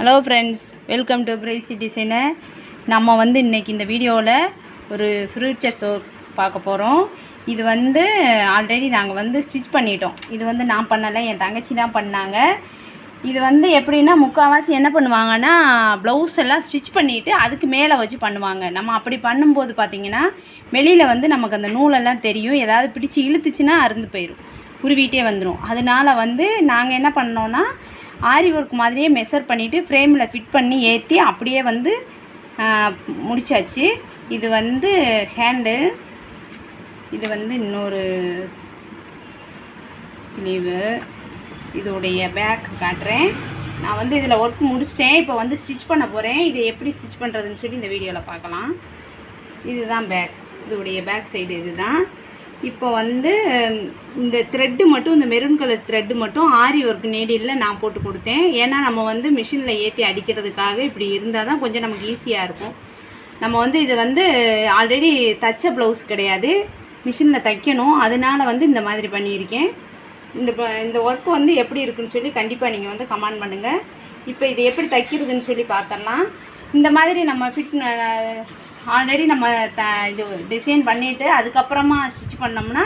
Hello friends welcome to pricey designer நம்ம வந்து இன்றைக்கி இந்த வீடியோவில் ஒரு ஃப்ரூச்சர் ஷோ பார்க்க போகிறோம் இது வந்து ஆல்ரெடி நாங்கள் வந்து ஸ்டிச் பண்ணிட்டோம். இது வந்து நான் பண்ணலை என் தங்கச்சி தான் பண்ணாங்க. இது வந்து எப்படின்னா முக்கால்வாசி என்ன பண்ணுவாங்கன்னா ப்ளவுஸ் எல்லாம் ஸ்டிச் பண்ணிவிட்டு அதுக்கு மேலே வச்சு பண்ணுவாங்க. நம்ம அப்படி பண்ணும்போது பார்த்திங்கன்னா வெளியில் வந்து நமக்கு அந்த நூலெல்லாம் தெரியும். ஏதாவது பிடிச்சி இழுத்துச்சுன்னா அறுந்து போயிடும் உருவிட்டே வந்துடும் அதனால் வந்து நாங்கள் என்ன பண்ணோன்னா ஆரி ஒர்க் மாதிரியே மெஷர் பண்ணிவிட்டு ஃப்ரேமில் ஃபிட் பண்ணி ஏற்றி அப்படியே வந்து முடித்தாச்சு முடிச்சாச்சு. இது வந்து ஹேண்டு இது வந்து இன்னொரு ஸ்லீவு இதோடைய பேக் காட்டுறேன். நான் வந்து இதில் ஒர்க் முடிச்சிட்டேன். இப்போ வந்து ஸ்டிச் பண்ண போகிறேன் இதை எப்படி ஸ்டிச் பண்ணுறதுன்னு சொல்லி இந்த வீடியோவில் பார்க்கலாம். இதுதான் பேக் இதோடைய பேக் சைடு இதுதான். இப்போ வந்து இந்த த்ரெட்டு மட்டும் இந்த மெரூன் கலர் த்ரெட்டு மட்டும் ஆரி ஒர்க் நீடியில் நான் போட்டு கொடுத்தேன். ஏன்னா நம்ம வந்து மிஷினில் ஏற்றி அடிக்கிறதுக்காக இப்படி இருந்தால் தான் கொஞ்சம் நமக்கு ஈஸியாக இருக்கும். நம்ம வந்து இது வந்து ஆல்ரெடி தச்ச ப்ளவுஸ் கிடையாது. மிஷினில் தைக்கணும். அதனால வந்து இந்த மாதிரி பண்ணியிருக்கேன். இந்த ப- இந்த ஒர்க் வந்து எப்படி இருக்குன்னு சொல்லி கண்டிப்பாக நீங்கள் வந்து கமெண்ட் பண்ணுங்கள் இப்போ இது எப்படி தைக்கிறதுன்னு சொல்லி பார்த்தோம்னா இந்த மாதிரி நம்ம ஃபிட் ஆல்ரெடி நம்ம த இது டிசைன் பண்ணிவிட்டு அதுக்கப்புறமா ஸ்டிச் பண்ணோம்னா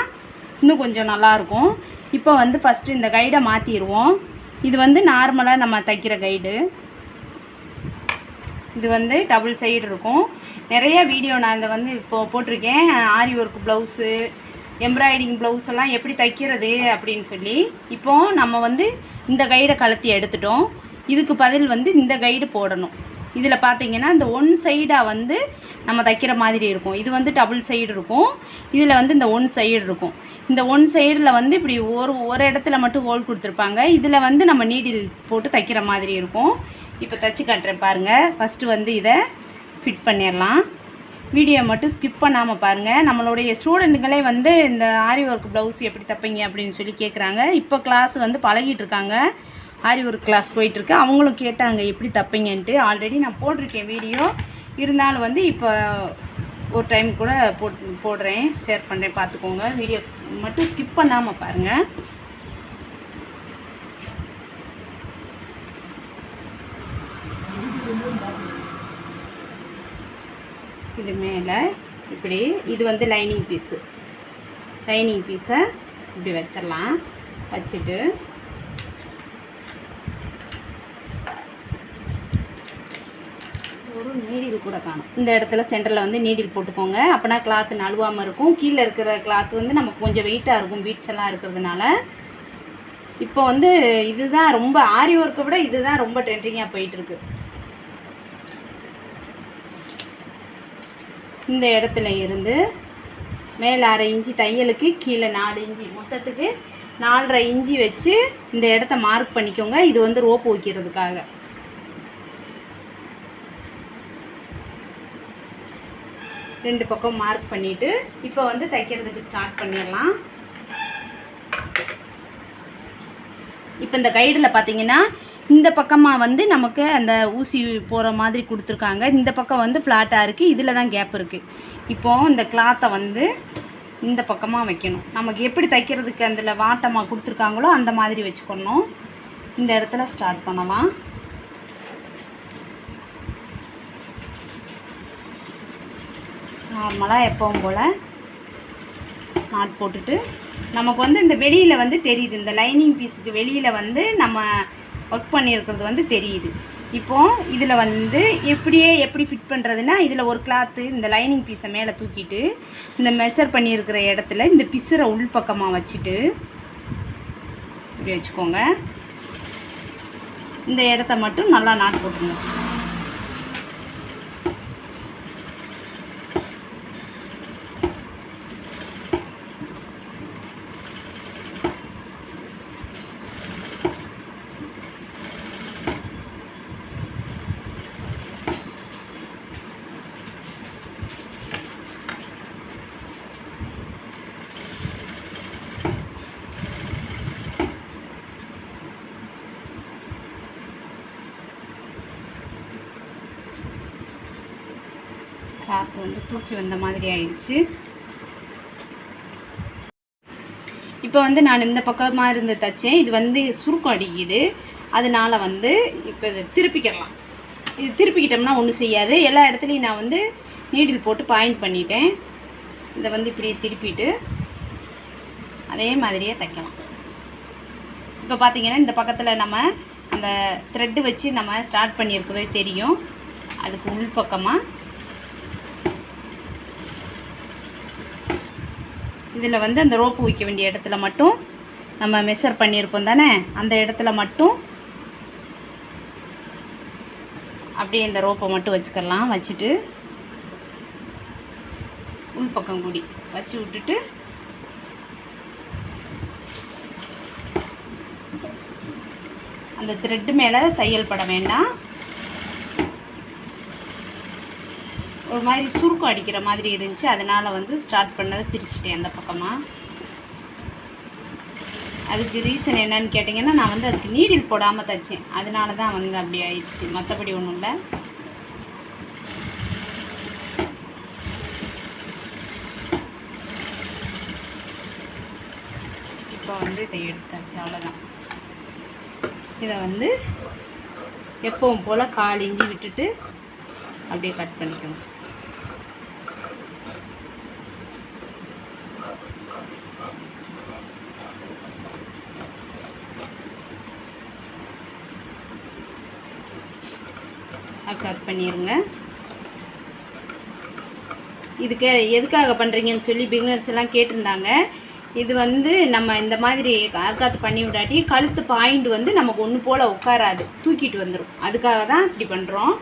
இன்னும் கொஞ்சம் நல்லாயிருக்கும். இப்போ வந்து ஃபஸ்ட்டு இந்த கைடை மாற்றிடுவோம் இது வந்து நார்மலாக நம்ம தைக்கிற கைடு இது வந்து டபுள் சைடு இருக்கும். நிறைய வீடியோ நான் இதை வந்து இப்போ போட்டிருக்கேன். Aari work blouse embroidery blouse எல்லாம் எப்படி தைக்கிறது அப்படின்னு சொல்லி. இப்போது நம்ம வந்து இந்த கைடை கலத்தி எடுத்துட்டோம். இதுக்கு பதில் வந்து இந்த கைடு போடணும். இதில் பார்த்தீங்கன்னா இந்த ஒன் சைடாக வந்து நம்ம தைக்கிற மாதிரி இருக்கும். இது வந்து டபுள் சைடு இருக்கும். இதில் வந்து இந்த ஒன் சைடு இருக்கும். இந்த ஒன் சைடில் வந்து இப்படி ஒரு ஒரு இடத்துல மட்டும் ஹோல் கொடுத்துருப்பாங்க. இதில் வந்து நம்ம நீடில் போட்டு தைக்கிற மாதிரி இருக்கும். இப்போ தைச்சி காட்டுறேன் பாருங்கள் ஃபஸ்ட்டு வந்து இதை ஃபிட் பண்ணிடலாம். வீடியோ மட்டும் ஸ்கிப் பண்ணாமல் பாருங்கள் நம்மளுடைய ஸ்டூடெண்ட்டுங்களே வந்து இந்த ஆரி ஒர்க் ப்ளவுஸ் எப்படி தைப்பீங்க அப்படின்னு சொல்லி கேட்குறாங்க இப்போ கிளாஸ் வந்து பழகிட்டு இருக்காங்க. ஆரி ஒர்க் கிளாஸ் போயிட்டுருக்கு. அவங்களும் கேட்டாங்க எப்படி தப்பிங்கன்ட்டு. ஆல்ரெடி நான் போட்டிருக்கேன் வீடியோ இருந்தாலும் வந்து இப்போ ஒரு டைம் கூட போட் போடுறேன். ஷேர் பண்ணுறேன் பார்த்துக்கோங்க. வீடியோ மட்டும் ஸ்கிப் பண்ணாமல் பாருங்கள் இது மேலே இப்படி. இது வந்து லைனிங் பீஸு லைனிங் பீஸை இப்படி வச்சிடலாம். வச்சுட்டு ஒரு நீடில் கூட காணும். இந்த இடத்துல சென்டரில் வந்து நீடில் போட்டுக்கோங்க. அப்போனா கிளாத்து நழுவாமல் இருக்கும். கீழே இருக்கிற கிளாத் வந்து நமக்கு கொஞ்சம் வெயிட்டாக இருக்கும். பீட்ஸ் எல்லாம் இருக்கிறதுனால. இப்போ வந்து இதுதான் ரொம்ப ஆரி ஒர்க்கை விட இதுதான் ரொம்ப ட்ரெண்டிங்காக போயிட்டுருக்கு. இந்த இடத்துல இருந்து மேலே அரை இஞ்சி தையலுக்கு கீழே நாலு இஞ்சி மொத்தத்துக்கு நாலரை இஞ்சி வச்சு இந்த இடத்த மார்க் பண்ணிக்கோங்க. இது வந்து ரோப்பு வைக்கிறதுக்காக ரெண்டு பக்கம் மார்க் பண்ணிவிட்டு இப்போ வந்து தைக்கிறதுக்கு ஸ்டார்ட் பண்ணிடலாம். இப்போ இந்த கைடில் பார்த்தீங்கன்னா இந்த பக்கமாக வந்து நமக்கு அந்த ஊசி போகிற மாதிரி கொடுத்துருக்காங்க. இந்த பக்கம் வந்து ஃப்ளாட்டாக இருக்குது இதில் தான் கேப் இருக்குது இப்போது இந்த கிளாத்தை வந்து இந்த பக்கமாக வைக்கணும். நமக்கு எப்படி தைக்கிறதுக்கு அதில் வாட்டமாக கொடுத்துருக்காங்களோ அந்த மாதிரி வச்சுக்கணும். இந்த இடத்துல ஸ்டார்ட் பண்ணலாம். நார்மலாக எப்பவும் போல் நாட் போட்டுட்டு நமக்கு வந்து இந்த வெளியில் வந்து தெரியுது. இந்த லைனிங் பீஸுக்கு வெளியில் வந்து நம்ம ஒர்க் பண்ணியிருக்கிறது வந்து தெரியுது. இப்போது இதில் வந்து எப்படியே எப்படி ஃபிட் பண்ணுறதுன்னா இதில் ஒரு கிளாத்து இந்த லைனிங் பீஸை மேலே தூக்கிட்டு இந்த மெஷர் பண்ணியிருக்கிற இடத்துல இந்த பிசுரை உள்பக்கமாக வச்சுட்டு இப்படி வச்சுக்கோங்க. இந்த இடத்த மட்டும் நல்லா நாட் போட்டுருங்க கிளாத் வந்து தூக்கி வந்த மாதிரி ஆயிடுச்சு. இப்போ வந்து நான் இந்த பக்கமாக இருந்து தைச்சேன் இது வந்து சுருக்கம் அடிக்குது. அதனால் வந்து இப்போ இதை திருப்பிக்கிடலாம் இது திருப்பிக்கிட்டோம்னா ஒன்றும் செய்யாது. எல்லா இடத்துலையும் நான் வந்து நீடில் போட்டு பாயிண்ட் பண்ணிட்டேன். இதை வந்து இப்படி திருப்பிட்டு அதே மாதிரியே தைக்கலாம். இப்போ பார்த்தீங்கன்னா இந்த பக்கத்தில் நம்ம அந்த த்ரெட்டு வச்சு நம்ம ஸ்டார்ட் பண்ணியிருக்கிறது தெரியும். அதுக்கு உள் பக்கமாக இதில் வந்து அந்த ரோப்பு வைக்க வேண்டிய இடத்துல மட்டும் நம்ம மெஷர் பண்ணியிருப்போம் தானே? அந்த இடத்துல மட்டும் அப்படியே இந்த ரோப்பை மட்டும் வச்சுக்கலாம். வச்சுட்டு உள்பக்கம் கூடி. வச்சு விட்டுட்டு அந்த த்ரெட்டு மேலே தையல் பட வேண்டாம். ஒரு மாதிரி சுருக்கம் அடிக்கிற மாதிரி இருந்துச்சு. அதனால் வந்து ஸ்டார்ட் பண்ணதை பிரிச்சுட்டேன் அந்த பக்கமாக அதுக்கு ரீசன் என்னன்னு கேட்டிங்கன்னா நான் வந்து அதுக்கு நீடில் போடாமல் தைச்சேன். அதனால தான் வந்து அப்படி ஆயிடுச்சு. மற்றபடி ஒன்றும் இல்லை. இப்போ வந்து இதை எடுத்தாச்சு. அவ்வளோதான் இதை வந்து எப்பவும் போல் கால் இஞ்சி விட்டுட்டு அப்படியே கட் பண்ணிக்கணும் கட் பண்ணிடுங்க இதுக்கு எதுக்காக பண்ணுறீங்கன்னு சொல்லி பிகினர்ஸ் எல்லாம் கேட்டிருந்தாங்க. இது வந்து நம்ம இந்த மாதிரி அறுக்காத்து பண்ணி விடாட்டி கழுத்து பாயிண்ட் வந்து நமக்கு ஒன்று போல் உட்காராது. தூக்கிட்டு வந்துடும் அதுக்காக தான் இப்படி பண்ணுறோம்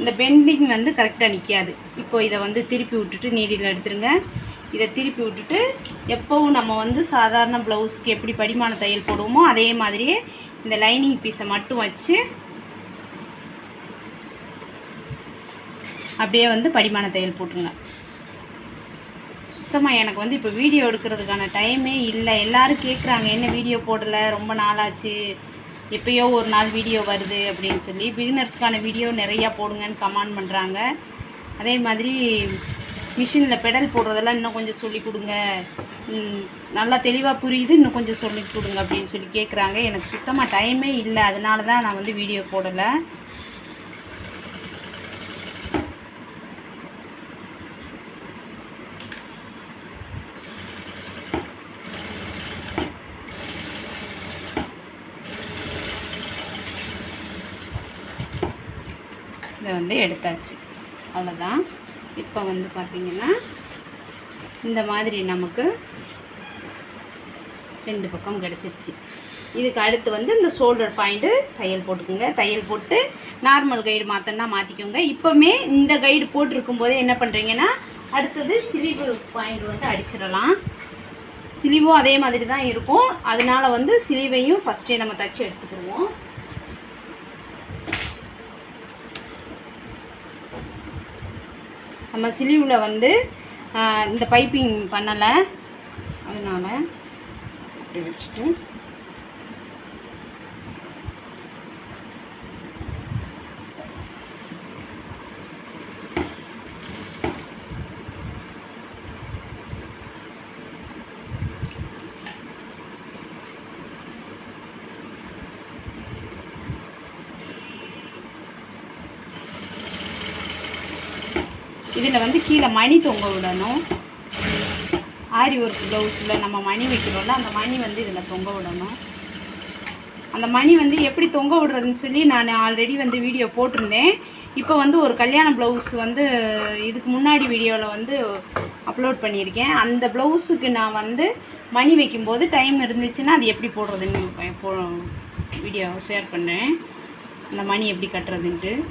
இந்த பெண்டிங் வந்து கரெக்டாக நிற்காது இப்போ இதை வந்து திருப்பி விட்டுட்டு நீடியில் எடுத்துருங்க. இதை திருப்பி விட்டுட்டு எப்போவும் நம்ம வந்து சாதாரண ப்ளவுஸ்க்கு எப்படி படிமான தையல் போடுவோமோ அதே மாதிரியே இந்த லைனிங் பீஸை மட்டும் வச்சு அப்படியே வந்து படிமான தையல் போட்டுருங்க. சுத்தமாக எனக்கு வந்து இப்போ வீடியோ எடுக்கிறதுக்கான டைமே இல்லை. எல்லோரும் கேட்குறாங்க என்ன வீடியோ போடலை? ரொம்ப நாளாச்சு. எப்பயோ ஒரு நாள் வீடியோ வருது அப்படின்னு சொல்லி. பிகினர்ஸ்க்கான வீடியோ நிறையா போடுங்கன்னு கமெண்ட் பண்ணுறாங்க அதே மாதிரி மிஷினில் பெடல் போடுறதெல்லாம் இன்னும் கொஞ்சம் சொல்லி கொடுங்க. நல்லா தெளிவாக புரியுது. இன்னும் கொஞ்சம் சொல்லி கொடுங்க அப்படின்னு சொல்லி கேட்குறாங்க எனக்கு சுத்தமாக டைமே இல்லை. அதனால தான் நான் வந்து வீடியோ போடலை. இதை வந்து எடுத்தாச்சு. அவ்வளோதான் இப்போ வந்து பார்த்திங்கன்னா இந்த மாதிரி நமக்கு ரெண்டு பக்கம் கிடச்சிருச்சு. இதுக்கு அடுத்து வந்து இந்த ஷோல்டர் பாயிண்ட்டு தையல் போட்டுக்கோங்க. தையல் போட்டு நார்மல் கைடு மாற்றனா மாற்றிக்கோங்க இப்போவுமே இந்த கைடு போட்டிருக்கும் போதே என்ன பண்ணுறீங்கன்னா அடுத்தது சிலிவு பாயிண்ட் வந்து அடிச்சிடலாம். சிலிவும் அதே மாதிரி தான் இருக்கும். அதனால வந்து சிலிவையும் ஃபஸ்ட்டே நம்ம தச்சு எடுத்துக்கிடுவோம். நம்ம சிலிவில் வந்து இந்த பைப்பிங் பண்ணலை. அதனால் அப்படி வச்சுட்டு. இதில் வந்து கீழே மணி தொங்க விடணும். ஆரி ஒர்க் ப்ளவுஸில் நம்ம மணி வைக்கிறோம்ல அந்த மணி வந்து இதில் தொங்க விடணும். அந்த மணி வந்து எப்படி தொங்க விடுறதுன்னு சொல்லி நான் ஆல்ரெடி வந்து வீடியோ போட்டிருந்தேன். இப்போ வந்து ஒரு கல்யாண ப்ளவுஸ் வந்து இதுக்கு முன்னாடி வீடியோவில் வந்து அப்லோட் பண்ணியிருக்கேன். அந்த ப்ளவுஸுக்கு நான் வந்து மணி வைக்கும்போது டைம் இருந்துச்சுன்னா அது எப்படி போடுறதுன்னு போ- வீடியோ ஷேர் பண்ணேன் அந்த மணி எப்படி கட்டுறதுன்ட்டு.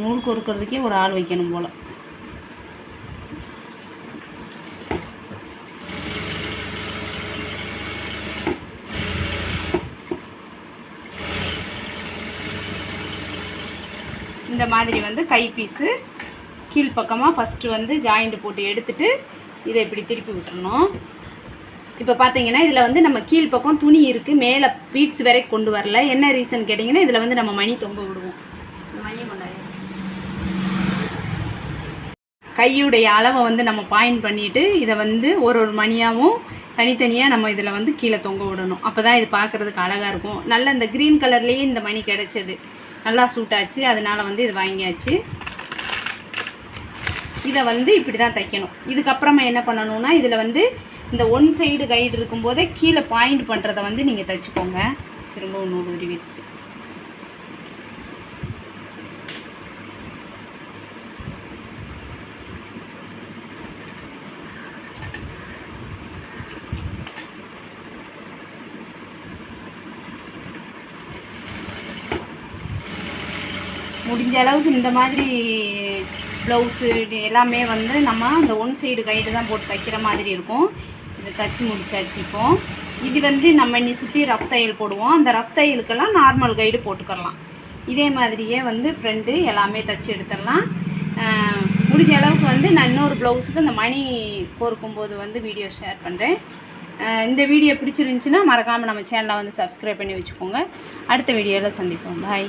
நூல் கொறுக்கிறதுக்கே ஒரு ஆள் வைக்கணும் போல். இந்த மாதிரி வந்து கை பீஸு. கீழ்ப்பக்கமாக ஃபஸ்ட்டு வந்து ஜாயிண்ட் போட்டு எடுத்துட்டு இதை இப்படி திருப்பி விட்டுறணும். இப்போ பார்த்தீங்கன்னா இதில் வந்து நம்ம கீழ்ப்பக்கம் துணி இருக்குது மேலே பீட்ஸ் வரைக்கும் கொண்டு வரல. என்ன ரீசன் கேட்டிங்கன்னா இதில் வந்து நம்ம மணி தொங்க விடுவோம். கையுடைய அளவை வந்து நம்ம பாயிண்ட் பண்ணிவிட்டு இதை வந்து ஒரு ஒரு மணியாகவும் தனித்தனியாக நம்ம இதில் வந்து கீழே தொங்க விடணும். அப்போ தான் இது பார்க்குறதுக்கு அழகாக இருக்கும். நல்ல இந்த க்ரீன் கலர்லேயே இந்த மணி கிடச்சிது. நல்லா சூட்டாச்சு அதனால் அதனால வந்து இது வாங்கியாச்சு. இதை வந்து இப்படி தான் தைக்கணும். இதுக்கப்புறமா என்ன பண்ணணும்னா இதில் வந்து இந்த ஒன் சைடு கைடு இருக்கும்போதே கீழே பாயிண்ட் பண்ணுறதை வந்து நீங்கள் தைச்சிக்கோங்க. திரும்ப நூறு உருவிடுச்சு முடிஞ்ச அளவுக்கு இந்த மாதிரி ப்ளவுஸு எல்லாமே வந்து நம்ம அந்த ஒன் சைடு கைடு தான் போட்டு தைக்கிற மாதிரி இருக்கும். இதை தச்சு முடிச்சாச்சு இப்போ. இது வந்து நம்ம இன்னி சுற்றி ரஃப் தையல் போடுவோம். அந்த ரஃப் தையலுக்கெல்லாம் நார்மல் கைடு போட்டுக்கலாம். இதே மாதிரியே வந்து ஃப்ரெண்டு எல்லாமே தச்சு எடுத்துடலாம். முடிஞ்ச அளவுக்கு வந்து நான் இன்னொரு ப்ளவுஸுக்கு இந்த மணி கோர்க்கும்போது வந்து வீடியோ ஷேர் பண்ணுறேன் இந்த வீடியோ பிடிச்சிருந்துச்சின்னா மறக்காமல் நம்ம சேனலை வந்து சப்ஸ்கிரைப் பண்ணி வச்சுக்கோங்க. அடுத்த வீடியோவில் சந்திப்போம். பாய்